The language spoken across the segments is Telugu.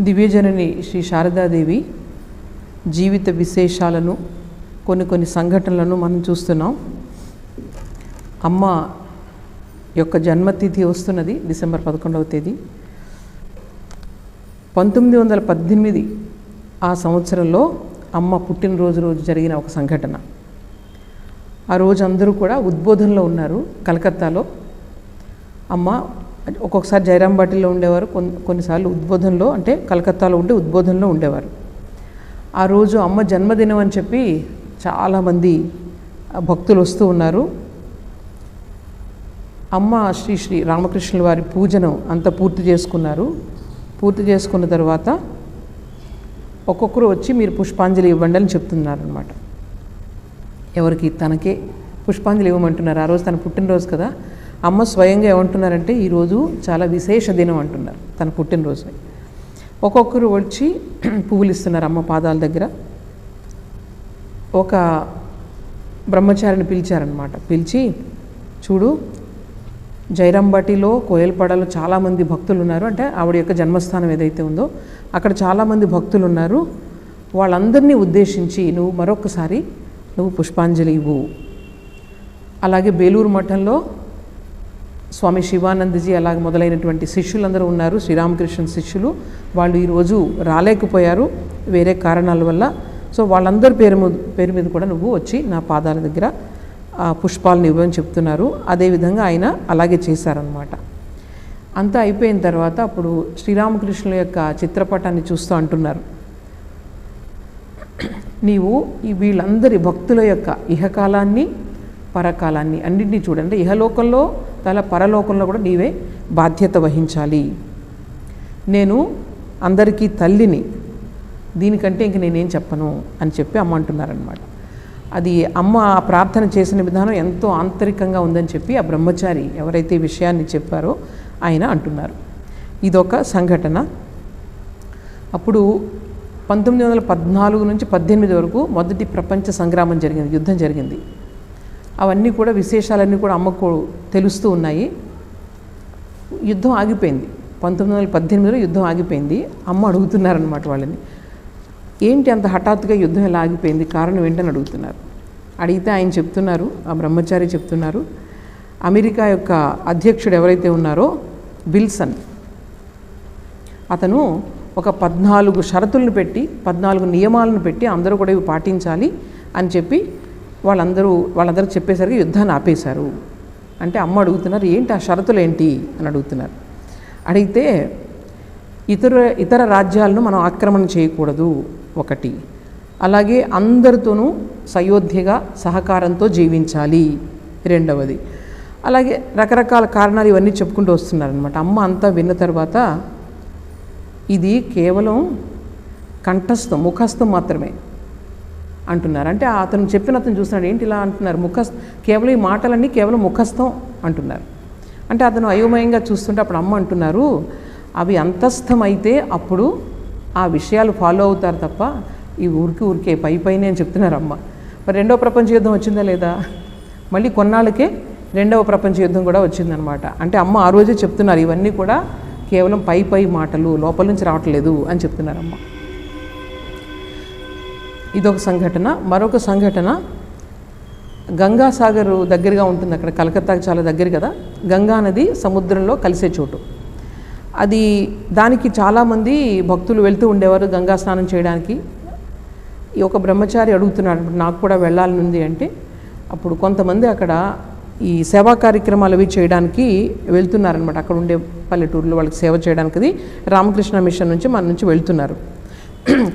దివ్యజనని శ్రీ శారదాదేవి జీవిత విశేషాలను కొన్ని కొన్ని సంఘటనలను మనం చూస్తున్నాం. అమ్మ యొక్క జన్మతిథి వస్తున్నది డిసెంబర్ పదకొండవ తేదీ. పంతొమ్మిది వందల పద్దెనిమిది ఆ సంవత్సరంలో అమ్మ పుట్టినరోజు రోజు జరిగిన ఒక సంఘటన. ఆ రోజు అందరూ కూడా ఉద్బోధనలో ఉన్నారు కలకత్తాలో. అమ్మ ఒక్కొక్కసారి జయరాం బాటిల్లో ఉండేవారు కొన్ని కొన్నిసార్లు ఉద్బోధనలో అంటే కలకత్తాలో ఉంటే ఉద్బోధనలో ఉండేవారు. ఆ రోజు అమ్మ జన్మదినం అని చెప్పి చాలామంది భక్తులు వస్తూ ఉన్నారు. అమ్మ శ్రీ శ్రీ రామకృష్ణుల వారి పూజను అంత పూర్తి చేసుకున్నారు. పూర్తి చేసుకున్న తర్వాత ఒక్కొక్కరు వచ్చి మీరు పుష్పాంజలి ఇవ్వండి అని చెప్తున్నారు అనమాట ఎవరికి? తనకే. పుష్పాంజలి ఇవ్వమంటున్నారు. ఆ రోజు తన పుట్టినరోజు కదా. అమ్మ స్వయంగా ఏమంటున్నారంటే ఈరోజు చాలా విశేష దినం అంటున్నారు తన పుట్టినరోజు ఒక్కొక్కరు వచ్చి పువ్వులు ఇస్తున్నారు అమ్మ పాదాల దగ్గర. ఒక బ్రహ్మచారిని పిలిచారనమాట పిలిచి చూడు జైరంబాటిలో కోయల్పడలో చాలామంది భక్తులు ఉన్నారు అంటే ఆవిడ యొక్క జన్మస్థానం ఏదైతే ఉందో అక్కడ చాలామంది భక్తులు ఉన్నారు వాళ్ళందరినీ ఉద్దేశించి నువ్వు మరొకసారి నువ్వు పుష్పాంజలి ఇవ్వు. అలాగే బేలూరు మఠంలో స్వామి శివానందజీ అలాగే మొదలైనటువంటి శిష్యులందరూ ఉన్నారు శ్రీరామకృష్ణ శిష్యులు. వాళ్ళు ఈరోజు రాలేకపోయారు వేరే కారణాల వల్ల. సో వాళ్ళందరి పేరు మీద పేరు మీద కూడా నువ్వు వచ్చి నా పాదాల దగ్గర ఆ పుష్పాలను ఇవ్వని చెప్తున్నారు. అదేవిధంగా ఆయన అలాగే చేశారనమాట అంతా అయిపోయిన తర్వాత అప్పుడు శ్రీరామకృష్ణుల యొక్క చిత్రపటాన్ని చూస్తూ అంటున్నారు. నీవు ఈ వీళ్ళందరి భక్తుల యొక్క ఇహకాలాన్ని పరకాలాన్ని అన్నింటినీ చూడండి. ఇహలోకంలో తల పరలోకంలో కూడా నీవే బాధ్యత వహించాలి. నేను అందరికీ తల్లిని దీనికంటే ఇంక నేనేం చెప్పను అని చెప్పి అమ్మ అంటున్నారనమాట అది అమ్మ ఆ ప్రార్థన చేసిన విధానం ఎంతో ఆంతరికంగా ఉందని చెప్పి ఆ బ్రహ్మచారి ఎవరైతే విషయాన్ని చెప్పారో ఆయన అంటున్నారు. ఇదొక సంఘటన. అప్పుడు పంతొమ్మిది వందల పద్నాలుగు నుంచి పద్దెనిమిది వరకు మొదటి ప్రపంచ సంగ్రామం జరిగింది యుద్ధం జరిగింది. అవన్నీ కూడా విశేషాలన్నీ కూడా అమ్మకు తెలుస్తూ ఉన్నాయి. యుద్ధం ఆగిపోయింది. పంతొమ్మిది వందల పద్దెనిమిదిలో యుద్ధం ఆగిపోయింది. అమ్మ అడుగుతున్నారనమాట వాళ్ళని. ఏంటి అంత హఠాత్తుగా యుద్ధం ఎలా ఆగిపోయింది? కారణం ఏంటని అడుగుతున్నారు. అడిగితే ఆయన చెప్తున్నారు ఆ బ్రహ్మచారి చెప్తున్నారు అమెరికా యొక్క అధ్యక్షుడు ఎవరైతే ఉన్నారో బిల్సన్ అతను ఒక పద్నాలుగు షరతులను పెట్టి పద్నాలుగు నియమాలను పెట్టి అందరూ కూడా ఇవి పాటించాలి అని చెప్పి వాళ్ళందరూ వాళ్ళందరూ చెప్పేసరికి యుద్ధాన్ని ఆపేశారు. అంటే అమ్మ అడుగుతున్నారు ఏంటి ఆ షరతులు ఏంటి? అని అడుగుతున్నారు. అడిగితే ఇతర ఇతర రాజ్యాలను మనం ఆక్రమణ చేయకూడదు ఒకటి. అలాగే అందరితోనూ సయోధ్యగా సహకారంతో జీవించాలి. రెండవది అలాగే రకరకాల కారణాలు ఇవన్నీ చెప్పుకుంటూ వస్తున్నారనమాట అమ్మ అంతా విన్న తర్వాత ఇది కేవలం కంఠస్థం ముఖస్థం మాత్రమే. అంటున్నారు. అంటే అతను చెప్పిన అతను చూస్తున్నాడు ఏంటి ఇలా అంటున్నారు? ముఖ కేవలం ఈ మాటలన్నీ కేవలం ముఖస్థం అంటున్నారు. అంటే అతను అయోమయంగా చూస్తుంటే అప్పుడు అమ్మ అంటున్నారు అవి అంతస్థమైతే అప్పుడు ఆ విషయాలు ఫాలో అవుతారు తప్ప ఈ ఊరికి ఊరికే పై పైనే అని చెప్తున్నారు అమ్మ. మరి రెండవ ప్రపంచ యుద్ధం వచ్చిందా లేదా? మళ్ళీ కొన్నాళ్ళకే రెండవ ప్రపంచ యుద్ధం కూడా వచ్చిందనమాట అంటే అమ్మ ఆ రోజే చెప్తున్నారు ఇవన్నీ కూడా కేవలం పై పై మాటలు లోపల నుంచి రావట్లేదు అని చెప్తున్నారమ్మ ఇదొక సంఘటన. మరొక సంఘటన గంగాసాగర్ దగ్గరగా ఉంటుంది అక్కడ. కలకత్తాకి చాలా దగ్గర కదా. గంగా నది సముద్రంలో కలిసే చోటు. అది దానికి చాలామంది భక్తులు వెళ్తూ ఉండేవారు గంగా స్నానం చేయడానికి. ఈ ఒక బ్రహ్మచారి అడుగుతున్నాడు నాకు కూడా వెళ్ళాలని ఉంది అంటే. అప్పుడు కొంతమంది అక్కడ ఈ సేవా కార్యక్రమాలు అవి చేయడానికి వెళ్తున్నారనమాట అక్కడ ఉండే పల్లెటూరులో వాళ్ళకి సేవ చేయడానికి అది రామకృష్ణ మిషన్ నుంచి మన నుంచి వెళ్తున్నారు.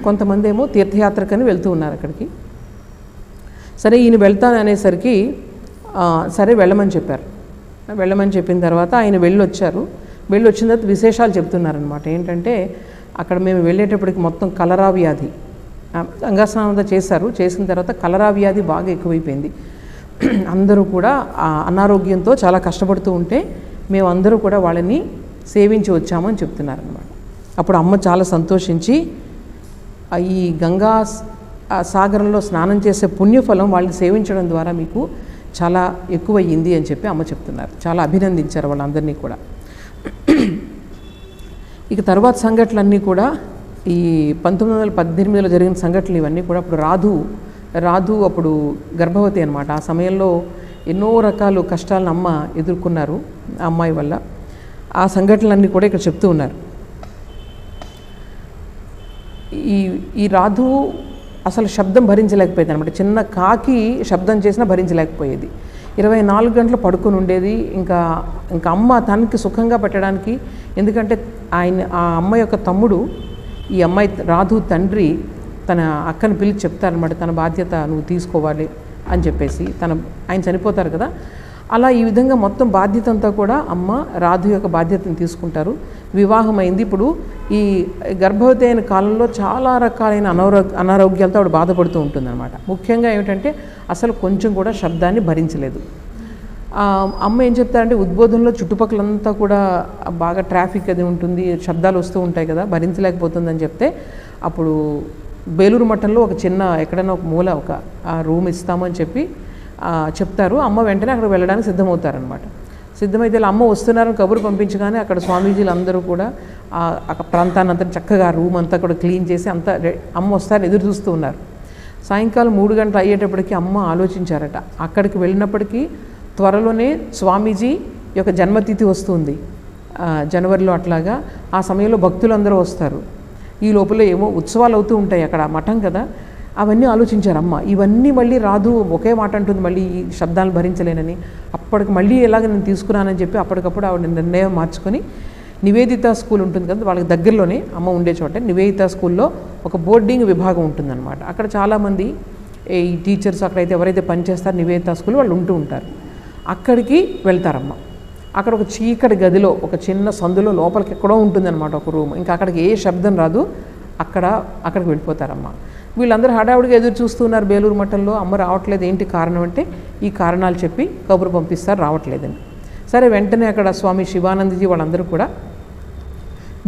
కొంతమంది ఏమో తీర్థయాత్రకని వెళ్తూ ఉన్నారు అక్కడికి. సరే ఈయన వెళ్తాను అనేసరికి సరే వెళ్ళమని చెప్పారు. వెళ్ళమని చెప్పిన తర్వాత ఆయన వెళ్ళి వచ్చారు వెళ్ళి వచ్చిన తర్వాత విశేషాలు చెప్తున్నారనమాట ఏంటంటే అక్కడ మేము వెళ్ళేటప్పటికి మొత్తం కలరా వ్యాధి. ఆ, అంతా చేశారు. చేసిన తర్వాత కలరా వ్యాధి బాగా ఎక్కువైపోయింది. అందరూ కూడా అనారోగ్యంతో చాలా కష్టపడుతూ ఉంటే మేము అందరూ కూడా వాళ్ళని సేవించి వచ్చామని చెప్తున్నారనమాట అప్పుడు అమ్మ చాలా సంతోషించి ఈ గంగా ఆ సాగరంలో స్నానం చేసే పుణ్యఫలం వాళ్ళని సేవించడం ద్వారా మీకు చాలా ఎక్కువయ్యింది అని చెప్పి అమ్మ చెప్తున్నారు. చాలా అభినందించారు వాళ్ళందరినీ కూడా. ఇక తర్వాత సంఘటనలన్నీ కూడా ఈ పంతొమ్మిది వందల పద్దెనిమిదిలో జరిగిన సంఘటనలు ఇవన్నీ కూడా అప్పుడు రాధు రాధు అప్పుడు గర్భవతి అనమాట ఆ సమయంలో ఎన్నో రకాలు కష్టాలను అమ్మ ఎదుర్కొన్నారు ఆ అమ్మాయి వల్ల. ఆ సంఘటనలన్నీ కూడా ఇక్కడ చెప్తూ ఉన్నారు. ఈ ఈ రాధు అసలు శబ్దం భరించలేకపోయేది అనమాట చిన్న కాకి శబ్దం చేసినా భరించలేకపోయేది. ఇరవై నాలుగు గంటలు పడుకొని ఉండేది. ఇంకా ఇంకా అమ్మ తనకి సుఖంగా పెట్టడానికి ఎందుకంటే ఆయన ఆ అమ్మ యొక్క తమ్ముడు ఈ అమ్మాయి రాధు తండ్రి తన అక్కని పిలిచి చెప్తారనమాట తన బాధ్యత నువ్వు తీసుకోవాలి అని చెప్పేసి తన ఆయన చనిపోతారు కదా. అలా ఈ విధంగా మొత్తం బాధ్యత అంతా కూడా అమ్మ రాధు యొక్క బాధ్యతను తీసుకుంటారు. వివాహం అయింది ఇప్పుడు ఈ గర్భవతి అయిన కాలంలో చాలా రకాలైన అనారో అనారోగ్యాలతో ఆవిడ బాధపడుతూ ఉంటుందన్నమాట. ముఖ్యంగా ఏమిటంటే అసలు కొంచెం కూడా శబ్దాన్ని భరించలేదు. అమ్మ ఏం చెప్తారంటే ఉద్బోధనలో చుట్టుపక్కలంతా కూడా బాగా ట్రాఫిక్ అది ఉంటుంది శబ్దాలు వస్తూ ఉంటాయి కదా భరించలేకపోతుందని చెప్తే అప్పుడు బేలూరు మఠంలో ఒక చిన్న ఎక్కడైనా ఒక మూల ఒక ఆ రూమ్ ఇస్తామని చెప్పి చెప్తారు. అమ్మ వెంటనే అక్కడ వెళ్ళడానికి సిద్ధమవుతారనమాట సిద్ధమైతే అమ్మ వస్తున్నారని కబురు పంపించగానే అక్కడ స్వామీజీలు అందరూ కూడా ఆ ప్రాంతాన్ని అంతా చక్కగా రూమ్ అంతా కూడా క్లీన్ చేసి అంతా అమ్మ వస్తారని ఎదురు చూస్తూ ఉన్నారు. సాయంకాలం మూడు గంటలు అయ్యేటప్పటికి అమ్మ ఆలోచించారట. అక్కడికి వెళ్ళినప్పటికీ త్వరలోనే స్వామీజీ యొక్క జన్మతిథి వస్తుంది. జనవరిలో అట్లాగా ఆ సమయంలో భక్తులందరూ వస్తారు. ఈ లోపల ఏమో ఉత్సవాలు అవుతూ ఉంటాయి అక్కడ మఠం కదా. అవన్నీ ఆలోచించారు అమ్మ ఇవన్నీ మళ్ళీ రాదు ఒకే మాట అంటుంది మళ్ళీ ఈ శబ్దాలు భరించలేనని. అప్పటికి మళ్ళీ ఎలాగ నేను తీసుకున్నానని చెప్పి అప్పటికప్పుడు ఆవిడ నిర్ణయం మార్చుకొని నివేదిత స్కూల్ ఉంటుంది కదా వాళ్ళకి దగ్గరలోనే అమ్మ ఉండే చోట నివేదిత స్కూల్లో ఒక బోర్డింగ్ విభాగం ఉంటుందన్నమాట. అక్కడ చాలామంది ఈ టీచర్స్ అక్కడైతే ఎవరైతే పనిచేస్తారో నివేదిత స్కూల్ వాళ్ళు ఉంటూ ఉంటారు. అక్కడికి వెళ్తారమ్మ. అక్కడ ఒక చీకటి గదిలో ఒక చిన్న సందులో లోపలికి ఎక్కడో ఉంటుందన్నమాట ఒక రూమ్. ఇంకా అక్కడికి ఏ శబ్దం రాదు అక్కడ అక్కడికి వెళ్ళిపోతారమ్మ. వీళ్ళందరూ హడావుడిగా ఎదురు చూస్తున్నారు బేలూరు మఠంలో. అమ్మ రావట్లేదు ఏంటి కారణం అంటే ఈ కారణాలు చెప్పి కబురు పంపిస్తారు రావట్లేదని. సరే వెంటనే అక్కడ స్వామి శివానందజీ వాళ్ళందరూ కూడా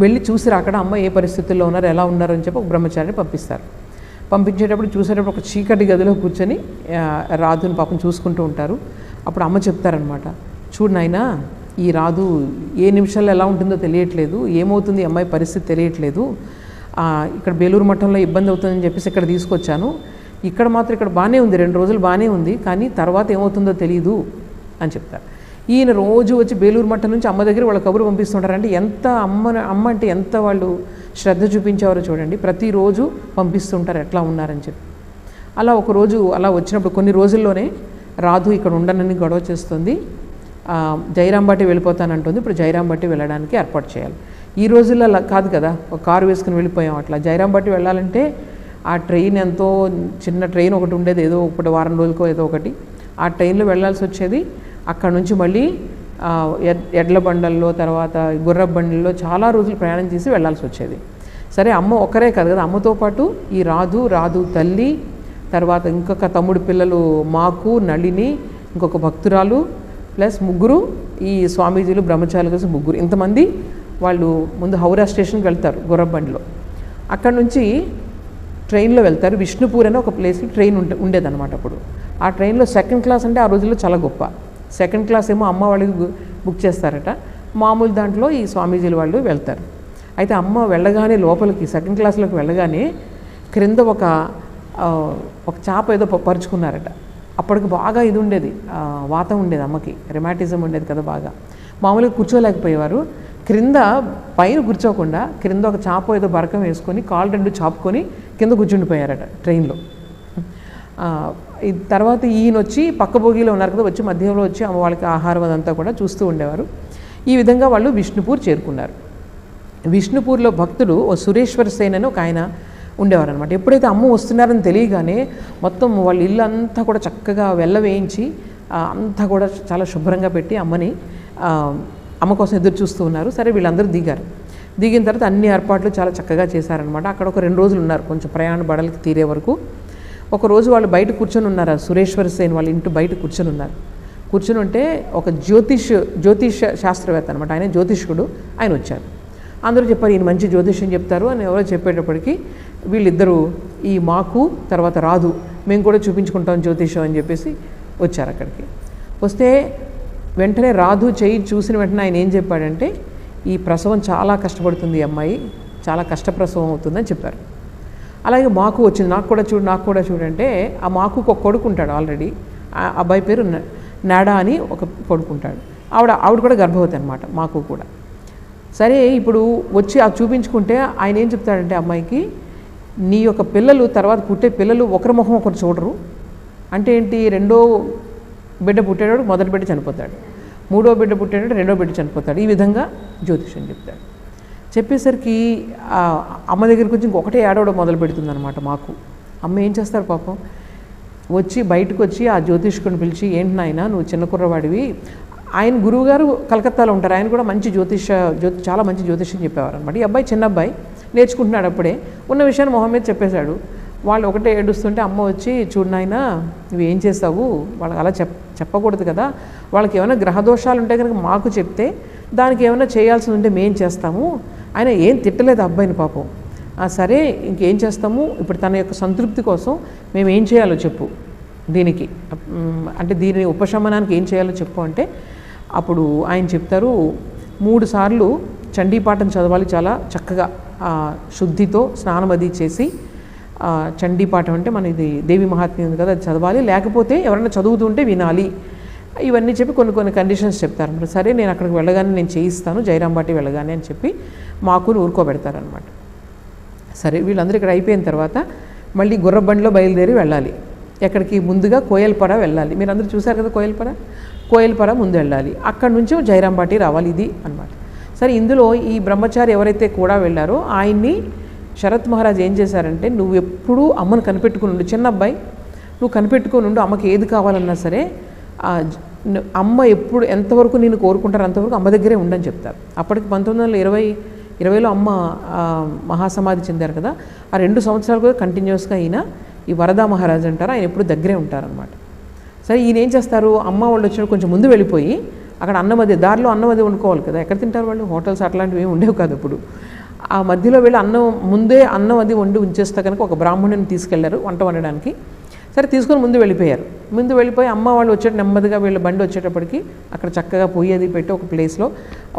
వెళ్ళి చూసిరా అక్కడ అమ్మ ఏ పరిస్థితుల్లో ఉన్నారు ఎలా ఉన్నారు అని చెప్పి ఒక బ్రహ్మచారిని పంపిస్తారు. పంపించేటప్పుడు చూసేటప్పుడు ఒక చీకటి గదిలో కూర్చొని రాధుని పాపం చూసుకుంటూ ఉంటారు. అప్పుడు అమ్మ చెప్తారనమాట చూడు నాయనా ఈ రాదు ఏ నిమిషాల్లో ఎలా ఉంటుందో తెలియట్లేదు ఏమవుతుంది అమ్మాయి పరిస్థితి తెలియట్లేదు ఇక్కడ బేలూరు మఠంలో ఇబ్బంది అవుతుందని చెప్పేసి ఇక్కడ తీసుకొచ్చాను. ఇక్కడ మాత్రం ఇక్కడ బాగానే ఉంది రెండు రోజులు బాగానే ఉంది కానీ తర్వాత ఏమవుతుందో తెలియదు అని చెప్తారు ఈయన రోజు వచ్చి బేలూరు మఠం నుంచి అమ్మ దగ్గర వాళ్ళ కబురు పంపిస్తుంటారు. అంటే ఎంత అమ్మ అమ్మ అంటే ఎంత వాళ్ళు శ్రద్ధ చూపించేవారో చూడండి. ప్రతిరోజు పంపిస్తుంటారు ఎట్లా ఉన్నారని చెప్పి. అలా ఒక రోజు అలా వచ్చినప్పుడు కొన్ని రోజుల్లోనే రాధు ఇక్కడ ఉండనని గొడవ చేస్తుంది. ఆ, వెళ్ళిపోతానంటుంది. ఇప్పుడు జైరాంబటి వెళ్ళడానికి ఏర్పాటు చేయాలి. ఈ రోజుల్లో అలా కాదు కదా ఒక కారు వేసుకుని వెళ్ళిపోయాం అట్లా. జైరాం బట్టి వెళ్ళాలంటే ఆ ట్రైన్ ఎంతో చిన్న ట్రైన్ ఒకటి ఉండేది ఏదో ఒకటి వారం రోజులకో ఏదో ఒకటి. ఆ ట్రైన్లో వెళ్ళాల్సి వచ్చేది అక్కడ నుంచి మళ్ళీ ఎడ్- ఎడ్ల బండల్లో తర్వాత గుర్ర బండల్లో చాలా రోజులు ప్రయాణం చేసి వెళ్ళాల్సి వచ్చేది. సరే అమ్మ ఒక్కరే కాదు కదా అమ్మతో పాటు ఈ రాధు రాధు తల్లి తర్వాత ఇంకొక తమ్ముడు పిల్లలు మాకు నళిని ఇంకొక భక్తురాలు ప్లస్ ముగ్గురు ఈ స్వామీజీలు బ్రహ్మచారులు కలిసి ముగ్గురు. ఇంతమంది వాళ్ళు ముందు హౌరా స్టేషన్కి వెళ్తారు గుర్రబండిలో. అక్కడ నుంచి ట్రైన్లో వెళ్తారు. విష్ణుపూర్ అనే ఒక ప్లేస్కి ట్రైన్ ఉండే ఉండేదన్నమాట అప్పుడు. ఆ ట్రైన్లో సెకండ్ క్లాస్ అంటే ఆ రోజుల్లో చాలా గొప్ప. సెకండ్ క్లాస్ ఏమో అమ్మ వాళ్ళకి బుక్ చేస్తారట. మామూలు దాంట్లో ఈ స్వామీజీలు వాళ్ళు వెళ్తారు. అయితే అమ్మ వెళ్ళగానే లోపలికి సెకండ్ క్లాస్లోకి వెళ్ళగానే క్రింద ఒక ఒక చాప ఏదో పరుచుకున్నారట. అప్పటికి బాగా ఇది ఉండేది. వాతం ఉండేది అమ్మకి. రెమాటిజం ఉండేది కదా బాగా. మామూలుగా కూర్చోలేకపోయేవారు. క్రింద పైన కూర్చోకుండా క్రింద ఒక చాప ఏదో బరకం వేసుకొని కాళ్ళు రెండు చాపుకొని కింద కూర్చుండిపోయారట ట్రైన్లో. ఈ తర్వాత ఈయన వచ్చి పక్క బోగిలో ఉన్నారు కదా వచ్చి మధ్యలో వచ్చి అమ్మ వాళ్ళకి ఆహారం అదంతా కూడా చూస్తూ ఉండేవారు. ఈ విధంగా వాళ్ళు విష్ణుపూర్ చేరుకున్నారు. విష్ణుపూర్లో భక్తుడు ఓ సురేశ్వర సేన్ అని ఒక ఆయన ఉండేవారు అనమాట ఎప్పుడైతే అమ్మ వస్తున్నారని తెలియగానే మొత్తం వాళ్ళ ఇల్లు అంతా కూడా చక్కగా వెళ్ళవేయించి అంతా కూడా చాలా శుభ్రంగా పెట్టి అమ్మని అమ్మ కోసం ఎదురు చూస్తూ ఉన్నారు. సరే వీళ్ళందరూ దిగారు. దిగిన తర్వాత అన్ని ఏర్పాట్లు చాలా చక్కగా చేశారనమాట అక్కడ ఒక రెండు రోజులు ఉన్నారు. కొంచెం ప్రయాణ బడలకి తీరే వరకు. ఒక రోజు వాళ్ళు బయట కూర్చొని ఉన్నారు. సురేశ్వర సేన్ వాళ్ళ ఇంటి బయట కూర్చొని ఉన్నారు. కూర్చొని ఉంటే ఒక జ్యోతిష్ జ్యోతిష శాస్త్రవేత్త అనమాట ఆయన జ్యోతిష్కుడు. ఆయన వచ్చారు. అందరూ చెప్పారు ఈయన మంచి జ్యోతిష్యం చెప్తారు అని ఎవరో చెప్పేటప్పటికి వీళ్ళిద్దరూ ఈ మాకు తర్వాత రాదు. మేము కూడా చూపించుకుంటాం జ్యోతిషం అని చెప్పేసి వచ్చారు అక్కడికి. వస్తే వెంటనే రాధు చేయి చూసిన వెంటనే ఆయన ఏం చెప్పాడంటే ఈ ప్రసవం చాలా కష్టపడుతుంది ఈ అమ్మాయి చాలా కష్టప్రసవం అవుతుందని చెప్పారు. అలాగే మాకు వచ్చింది నాకు కూడా చూడు నాకు కూడా చూడంటే ఆ మాకు ఒక కొడుకు ఉంటాడు ఆల్రెడీ ఆ అబ్బాయి పేరు నాడా అని ఒక కొడుకుంటాడు ఆవిడ ఆవిడ కూడా గర్భవతి అనమాట మాకు కూడా. సరే ఇప్పుడు వచ్చి అది చూపించుకుంటే ఆయన ఏం చెప్తాడంటే అమ్మాయికి నీ యొక్క పిల్లలు తర్వాత పుట్టే పిల్లలు ఒకరి ముఖం ఒకరు చూడరు. అంటే ఏంటి రెండో బిడ్డ పుట్టేటోడు మొదటి బిడ్డ చనిపోతాడు. మూడో బిడ్డ పుట్టేటోడు రెండో బిడ్డ చనిపోతాడు. ఈ విధంగా జ్యోతిష్యం చెప్తాడు. చెప్పేసరికి అమ్మ దగ్గరికి వచ్చి ఇంకొకటే ఏడవడం మొదలు పెడుతుందనమాట మాకు. అమ్మ ఏం చేస్తారు పాపం? వచ్చి బయటకు వచ్చి ఆ జ్యోతిష్కుని పిలిచి ఏంటి నాయన నువ్వు చిన్న కుర్రవాడివి. ఆయన గురువుగారు కలకత్తాలో ఉంటారు. ఆయన కూడా మంచి జ్యోతిష జ్యోతి చాలా మంచి జ్యోతిష్యం చెప్పేవారు అనమాట ఈ అబ్బాయి చిన్న అబ్బాయి నేర్చుకుంటున్నాడు అప్పుడే. ఉన్న విషయాన్ని మొహం మీద చెప్పేశాడు. వాళ్ళు ఒకటే ఏడుస్తుంటే అమ్మ వచ్చి చూడు నాయన నువ్వు ఏం చేస్తావు? వాళ్ళకి అలా చెప్ చెప్పకూడదు కదా. వాళ్ళకి ఏమైనా గ్రహదోషాలు ఉంటే కనుక మాకు చెప్తే దానికి ఏమైనా చేయాల్సి ఉంటే మేం చేస్తాము. ఆయన ఏం తిట్టలేదు అబ్బాయిని పాపం. సరే ఇంకేం చేస్తాము? ఇప్పుడు తన యొక్క సంతృప్తి కోసం మేము ఏం చేయాలో చెప్పు. దీనికి అంటే దీని ఉపశమనానికి ఏం చేయాలో చెప్పు అంటే అప్పుడు ఆయన చెప్తారు మూడు సార్లు చండీపాఠం చదవాలి చాలా చక్కగా. శుద్ధితో స్నానం అది చేసి చండీ చండీపాఠం అంటే మన ఇది దేవి మహాత్మ్యం ఉంది కదా అది చదవాలి. లేకపోతే ఎవరైనా చదువుతుంటే వినాలి. ఇవన్నీ చెప్పి కొన్ని కొన్ని కండిషన్స్ చెప్తారన్నమాట సరే నేను అక్కడికి వెళ్ళగానే నేను చేయిస్తాను జైరాంబాటి వెళ్ళగానే అని చెప్పి మాకుని ఊరుకోబెడతారనమాట సరే వీళ్ళందరూ ఇక్కడ అయిపోయిన తర్వాత మళ్ళీ గుర్రబండిలో బయలుదేరి వెళ్ళాలి. ఎక్కడికి? ముందుగా కోయల్పడ వెళ్ళాలి. మీరు అందరూ చూశారు కదా కోయల్పర కోయల్పర ముందు వెళ్ళాలి. అక్కడి నుంచి జైరాంబాటి రావాలి ఇది అన్నమాట. సరే ఇందులో ఈ బ్రహ్మచారి ఎవరైతే కూడా వెళ్ళారో ఆయన్ని శరత్ మహారాజ్ ఏం చేశారంటే నువ్వు ఎప్పుడూ అమ్మను కనిపెట్టుకుని ఉండు. చిన్న అబ్బాయి నువ్వు కనిపెట్టుకుని ఉండు. అమ్మకి ఏది కావాలన్నా సరే అమ్మ ఎప్పుడు ఎంతవరకు నేను కోరుకుంటారో అంతవరకు అమ్మ దగ్గరే ఉండని చెప్తారు. అప్పటికి పంతొమ్మిది వందల ఇరవై ఇరవైలో అమ్మ మహాసమాధి చెందారు కదా ఆ రెండు సంవత్సరాలు కూడా కంటిన్యూస్గా ఈయన ఈ వరదా మహారాజ్ అంటారు. ఆయన ఎప్పుడు దగ్గరే ఉంటారనమాట సరే ఈయన ఏం చేస్తారు? అమ్మ వాళ్ళు వచ్చినప్పుడు కొంచెం ముందు వెళ్ళిపోయి అక్కడ అన్నం అదే దారిలో అన్నం అదే వండుకోవాలి కదా. ఎక్కడ తింటారు వాళ్ళు? హోటల్స్ అట్లాంటివి ఏమి ఉండేవి కాదు ఇప్పుడు ఆ మధ్యలో వెళ్ళి అన్నం ముందే అన్నం అది వండి ఉంచేస్తే కనుక ఒక బ్రాహ్మణుని తీసుకెళ్ళారు వంట వండడానికి. సరే తీసుకొని ముందు వెళ్ళిపోయారు. ముందు వెళ్ళిపోయి అమ్మ వాళ్ళు వచ్చేట నెమ్మదిగా వీళ్ళ బండి వచ్చేటప్పటికి అక్కడ చక్కగా పొయ్యి అది పెట్టి ఒక ప్లేస్లో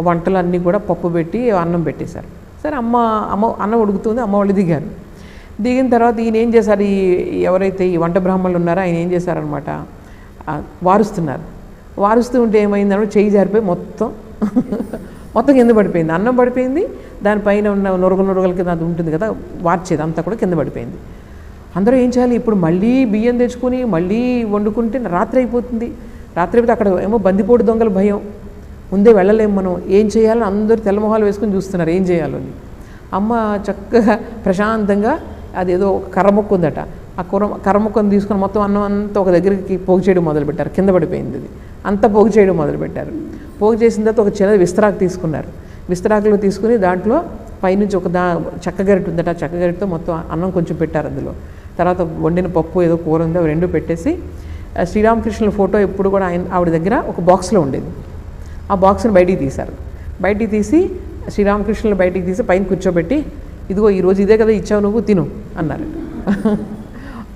వంటలు అన్నీ కూడా పప్పు పెట్టి అన్నం పెట్టేశారు. సరే అమ్మ అమ్మ అన్నం ఉడుకుతుంది అమ్మ వాళ్ళు దిగారు. దిగిన తర్వాత ఈయన ఏం చేశారు? ఈ ఎవరైతే ఈ వంట బ్రాహ్మణులు ఉన్నారో ఆయన ఏం చేశారనమాట వారుస్తున్నారు. వారుస్తూ ఉంటే ఏమైందనో చేయి జారిపోయి మొత్తం మొత్తం కింద పడిపోయింది. అన్నం పడిపోయింది. దానిపైన ఉన్న నురగ నురగల కింద అది ఉంటుంది కదా వార్చేది అంతా కూడా కింద పడిపోయింది. అందరూ ఏం చేయాలి? ఇప్పుడు మళ్ళీ బియ్యం తెచ్చుకొని మళ్ళీ వండుకుంటే రాత్రి అయిపోతుంది. రాత్రి అయిపోతే అక్కడ ఏమో బందిపోటు దొంగల భయం. ముందే వెళ్ళలేము మనం. ఏం చేయాలని అందరూ తెల్లమొహాలు వేసుకొని చూస్తున్నారు. ఏం చేయాలో అని. అమ్మ చక్కగా ప్రశాంతంగా అదేదో ఒక కర్ర ఉందట ఆ కుర కర్రముక్కను తీసుకొని మొత్తం అన్నం అంతా ఒక దగ్గరికి పోగు చేయడం మొదలుపెట్టారు. కింద పడిపోయింది అది. అంతా పోగు చేయడం మొదలుపెట్టారు. పోగు చేసిన తర్వాత ఒక చిన్న విస్తరాకు తీసుకున్నారు. విస్తరాకులో తీసుకుని దాంట్లో పైనుంచి ఒక దా చెక్కగరిట ఉందట ఆ చెక్క మొత్తం అన్నం కొంచెం పెట్టారు అందులో. తర్వాత వండిన పప్పు ఏదో కూర ఉందో రెండు పెట్టేసి శ్రీరామకృష్ణుల ఫోటో ఎప్పుడు కూడా ఆయన ఆవిడ దగ్గర ఒక బాక్స్లో ఉండేది. ఆ బాక్స్ని బయటికి తీశారు. బయటికి తీసి శ్రీరామకృష్ణులు బయటికి తీసి పైన కూర్చోబెట్టి ఇదిగో ఈరోజు ఇదే కదా ఇచ్చావు నువ్వు తిను అన్నారు.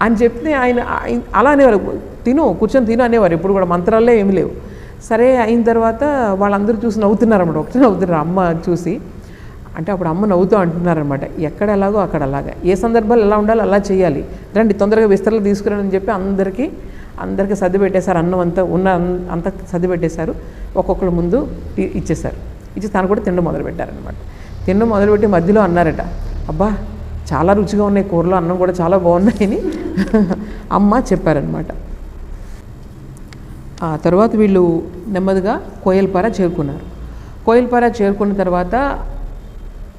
అని చెప్తే ఆయన అలా అనేవారు. తిను కూర్చొని తిను అనేవారు. ఇప్పుడు కూడా మంత్రాలే ఏమి లేవు. సరే అయిన తర్వాత వాళ్ళందరూ చూసి నవ్వుతున్నారన్నమాట. ఒకటి నవ్వుతున్నారు అమ్మ చూసి. అంటే అప్పుడు అమ్మ నవ్వుతూ అంటున్నారనమాట ఎక్కడ ఎలాగో అక్కడ అలాగా ఏ సందర్భాలు ఎలా ఉండాలో అలా చేయాలి. రండి తొందరగా విస్తరణ తీసుకురండి చెప్పి అందరికీ అందరికీ సర్ది పెట్టేశారు. అన్నం అంతా ఉన్న అన్- అంతా సర్ది పెట్టేశారు. ఒక్కొక్కరు ముందు ఇచ్చేశారు. ఇచ్చి తను కూడా తినడం మొదలుపెట్టారనమాట తినడం మొదలుపెట్టి మధ్యలో అన్నారట అబ్బా చాలా రుచిగా ఉన్నాయి కూరలో. అన్నం కూడా చాలా బాగున్నాయని. అమ్మ చెప్పారనమాట ఆ తర్వాత వీళ్ళు నెమ్మదిగా కోయల్పార చేరుకున్నారు. కోయల్పార చేరుకున్న తర్వాత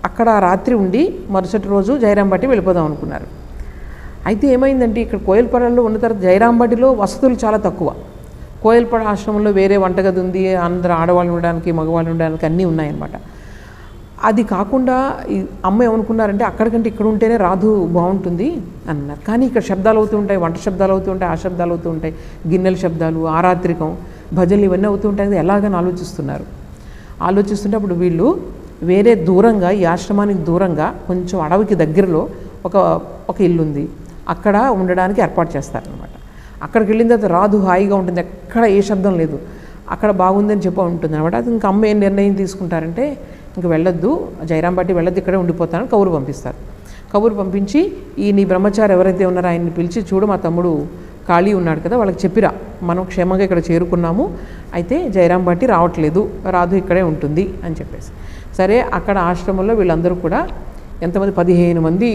అక్కడ రాత్రి ఉండి మరుసటి రోజు జయరాంబట్టి వెళ్ళిపోదాం అనుకున్నారు. అయితే ఏమైందంటే ఇక్కడ కోయల్పాడలో ఉన్న తర్వాత జైరాంబాటిలో వసతులు చాలా తక్కువ. కోయల్పాడ ఆశ్రమంలో వేరే వంటగది ఉంది అందరు ఆడవాళ్ళు ఉండడానికి మగవాళ్ళు ఉండడానికి అన్నీ ఉన్నాయన్నమాట. అది కాకుండా ఈ అమ్మ ఏమనుకున్నారంటే అక్కడికంటే ఇక్కడ ఉంటేనే రాదు బాగుంటుంది అన్నారు. కానీ ఇక్కడ శబ్దాలు అవుతూ ఉంటాయి వంట శబ్దాలు అవుతూ ఉంటాయి ఆ శబ్దాలు అవుతూ ఉంటాయి గిన్నెల శబ్దాలు ఆరాత్రికం భజనలు ఇవన్నీ అవుతూ ఉంటాయి ఎలాగని ఆలోచిస్తున్నారు? ఆలోచిస్తుంటే అప్పుడు వీళ్ళు వేరే దూరంగా ఈ ఆశ్రమానికి దూరంగా కొంచెం అడవికి దగ్గరలో ఒక ఒక ఇల్లు ఉంది. అక్కడ ఉండడానికి ఏర్పాటు చేస్తారనమాట అక్కడికి వెళ్ళిన తర్వాత రాదు హాయిగా ఉంటుంది. ఎక్కడ ఏ శబ్దం లేదు. అక్కడ బాగుందని చెప్పి ఉంటుంది అనమాట అది ఇంకా అమ్మ ఏం నిర్ణయం తీసుకుంటారంటే ఇంక వెళ్ళొద్దు. జయరాం బాటి వెళ్ళొద్దు ఇక్కడే ఉండిపోతానని కబురు పంపిస్తారు. కబురు పంపించి ఈ నీ బ్రహ్మచారి ఎవరైతే ఉన్నారో ఆయన్ని పిలిచి చూడు మా తమ్ముడు ఖాళీ ఉన్నాడు కదా వాళ్ళకి చెప్పిరా. మనం క్షేమంగా ఇక్కడ చేరుకున్నాము. అయితే జయరాం బట్టి రావట్లేదు రాదు ఇక్కడే ఉంటుంది అని చెప్పేసి. సరే అక్కడ ఆశ్రమంలో వీళ్ళందరూ కూడా ఎంతమంది? పదిహేను మంది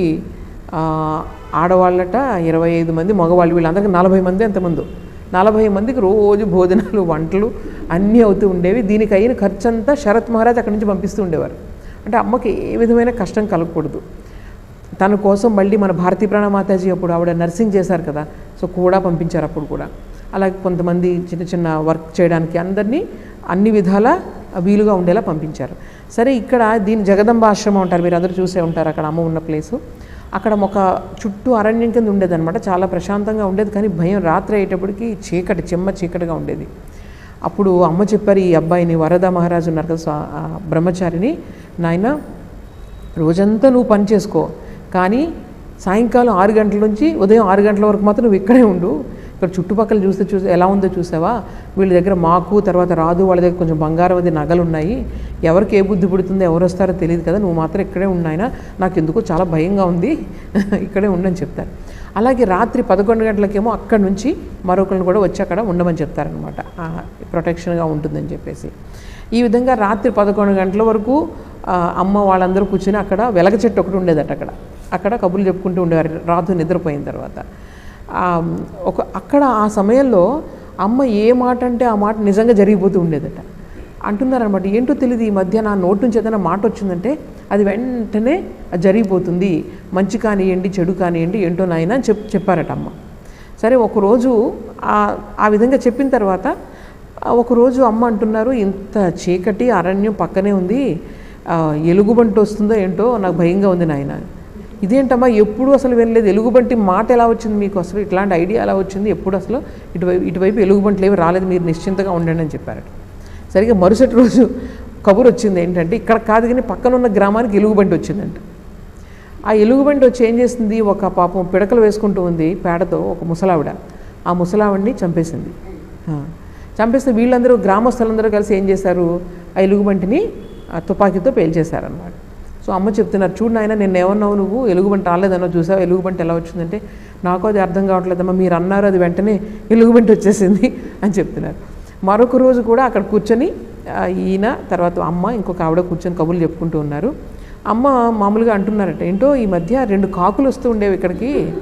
ఆడవాళ్ళట ఇరవై ఐదు మంది మగవాళ్ళు వీళ్ళందరికీ నలభై మంది ఎంతమంది. నలభై మందికి రోజు భోజనాలు వంటలు అన్నీ అవుతూ ఉండేవి. దీనికి అయిన ఖర్చంతా శరత్ మహారాజ్ అక్కడి నుంచి పంపిస్తూ ఉండేవారు. అంటే అమ్మకి ఏ విధమైన కష్టం కలగకూడదు. తన కోసం మళ్ళీ మన భారతీ ప్రాణమాతాజీ అప్పుడు ఆవిడ నర్సింగ్ చేశారు కదా సో కూడా పంపించారు అప్పుడు కూడా. అలాగే కొంతమంది చిన్న చిన్న వర్క్ చేయడానికి అందరినీ అన్ని విధాల వీలుగా ఉండేలా పంపించారు. సరే ఇక్కడ దీని జగదంబ ఆశ్రమం ఉంటారు మీరు అందరూ చూసే ఉంటారు అక్కడ అమ్మ ఉన్న ప్లేసు. అక్కడ ఒక చుట్టూ అరణ్యం కింద ఉండేదన్నమాట. చాలా ప్రశాంతంగా ఉండేది. కానీ భయం రాత్రి అయ్యేటప్పటికి చీకటి చెమ్మ చీకటిగా ఉండేది. అప్పుడు అమ్మ చెప్పారు ఈ అబ్బాయిని వరద మహారాజు ఉన్నారు కదా బ్రహ్మచారిని. నాయన రోజంతా నువ్వు పని చేసుకో. కానీ సాయంకాలం ఆరు గంటల నుంచి ఉదయం ఆరు గంటల వరకు మాత్రం నువ్వు ఇక్కడే ఉండు. ఇక్కడ చుట్టుపక్కల చూస్తే చూసి ఎలా ఉందో చూసావా? వీళ్ళ దగ్గర మాకు తర్వాత రాదు వాళ్ళ దగ్గర కొంచెం బంగారం అది నగలు ఉన్నాయి ఎవరికి ఏ బుద్ధి పుడుతుందో ఎవరు వస్తారో తెలియదు కదా. నువ్వు మాత్రం ఇక్కడే ఉన్నాయినా నాకు ఎందుకో చాలా భయంగా ఉంది. ఇక్కడే ఉండని చెప్తారు. అలాగే రాత్రి పదకొండు గంటలకేమో అక్కడి నుంచి మరొకరిని కూడా వచ్చి అక్కడ ఉండమని చెప్తారనమాట ప్రొటెక్షన్గా ఉంటుందని చెప్పేసి. ఈ విధంగా రాత్రి పదకొండు గంటల వరకు అమ్మ వాళ్ళందరూ కూర్చుని అక్కడ వెలగ చెట్టు ఒకటి ఉండేదట అక్కడ. అక్కడ కబుర్లు చెప్పుకుంటూ ఉండేవారు. రాత్రి నిద్రపోయిన తర్వాత. ఒక అక్కడ ఆ సమయంలో అమ్మ ఏ మాట అంటే ఆ మాట నిజంగా జరిగిపోతూ ఉండేదట. అంటున్నారనమాట ఏంటో తెలియదు ఈ మధ్య నా నోటి నుంచి ఏదైనా మాట వచ్చిందంటే అది వెంటనే అది జరిగిపోతుంది. మంచి కానివ్వండి చెడు కానివ్వండి ఏంటో నాయన చెప్ చెప్పారట అమ్మ. సరే ఒకరోజు ఆ- విధంగా చెప్పిన తర్వాత ఒకరోజు అమ్మ అంటున్నారు ఇంత చీకటి అరణ్యం పక్కనే ఉంది. ఎలుగుబంటి వస్తుందో ఏంటో నాకు భయంగా ఉంది నాయన ఇదేంటమ్మా ఎప్పుడు అసలు వినలేదు. ఎలుగుబంటి మాట ఎలా వచ్చింది మీకు అసలు? ఇట్లాంటి ఐడియా ఎలా వచ్చింది? ఎప్పుడు అసలు ఇటువైపు ఇటువైపు ఎలుగుబంట్లు ఏమి రాలేదు. మీరు నిశ్చింతగా ఉండండి అని చెప్పారట. సరిగ్గా మరుసటి రోజు కబురు వచ్చింది ఏంటంటే ఇక్కడ కాదు కానీ పక్కన ఉన్న గ్రామానికి ఎలుగుబంటి వచ్చిందంట. ఆ ఎలుగుబంటి వచ్చి ఏం చేసింది? ఒక పాపం పిడకలు వేసుకుంటూ ఉంది పేడతో ఒక ముసలావిడ. ఆ ముసలావిడిని చంపేసింది. చంపేస్తే వీళ్ళందరూ గ్రామస్తులందరూ కలిసి ఏం చేశారు? ఆ ఎలుగుబంటిని ఆ తుపాకీతో పేల్చేశారనమాట సో అమ్మ చెప్తున్నారు చూడు నాయన నేను ఏమన్నావు నువ్వు? ఎలుగుబంటి రాలేదన్నా చూసావు? ఎలుగుబంటి ఎలా వచ్చిందంటే నాకు అది అర్థం కావట్లేదమ్మా మీరు అన్నారు అది వెంటనే ఎలుగుబంటి వచ్చేసింది అని చెప్తున్నారు. మరొక రోజు కూడా అక్కడ కూర్చొని ఈయన తర్వాత అమ్మ ఇంకొక ఆవిడ కూర్చొని కబుర్లు చెప్పుకుంటూ ఉన్నారు. అమ్మ మామూలుగా అంటున్నారట ఏంటో ఈ మధ్య రెండు కాకులు వస్తూ ఉండేవి ఇక్కడికి.